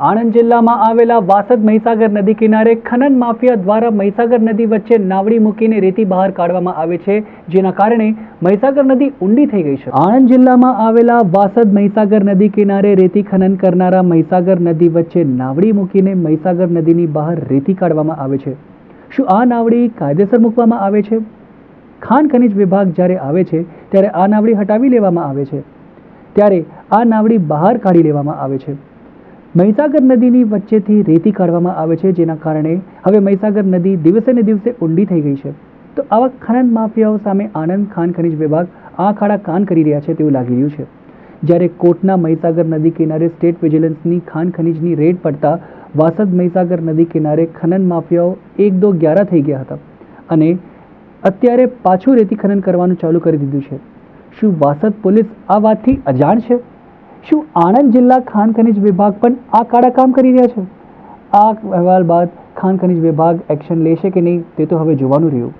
આણંદ જિલ્લામાં આવેલા વાસદ મહીસાગર નદી કિનારે ખનન માફિયા દ્વારા મહીસાગર નદી વચ્ચે નાવડી મૂકીને રેતી બહાર કાઢવામાં આવે છે, જેના કારણે મહીસાગર નદી ઊંડી થઈ ગઈ છે. આણંદ જિલ્લામાં આવેલા વાસદ મહીસાગર નદી કિનારે રેતી ખનન કરનારા મહીસાગર નદી વચ્ચે નાવડી મૂકીને મહીસાગર નદીની બહાર રેતી કાઢવામાં આવે છે. શું આ નાવડી કાયદેસર મૂકવામાં આવે છે? ખાણ ખનિજ વિભાગ જ્યારે આવે છે, ત્યારે આ નાવડી હટાવી લેવામાં આવે છે. ત્યારે આ નાવડી બહાર કાઢી લેવામાં આવે છે. મહીસાગર નદીની વચ્ચેથી રેતી કાઢવામાં આવે છે, જેના કારણે હવે મહીસાગર નદી દિવસે ને દિવસે ઊંડી થઈ ગઈ છે. તો આવા ખનન માફિયાઓ સામે આણંદ ખાન ખનિજ વિભાગ આંખ આડા કાન કરી રહ્યા છે તેવું લાગી રહ્યું છે. જ્યારે કોટના મહીસાગર નદી કિનારે સ્ટેટ વિજિલન્સની ખાન ખનિજની રેડ પડતા વાસદ મહીસાગર નદી કિનારે ખનન માફિયાઓ એક દો ગ્યારા થઈ ગયા હતા. અને અત્યારે પાછું રેતી ખનન કરવાનું ચાલુ કરી દીધું છે. શું વાસદ પોલીસ આ વાતથી અજાણ છે? શું આણંદ જિલ્લા ખાણ ખનિજ વિભાગ પણ આ કાળા કામ કરી રહ્યા છે? આ અહેવાલ બાદ ખાણ ખનિજ વિભાગ એક્શન લેશે કે નહીં તે તો હવે જોવાનું રહ્યું.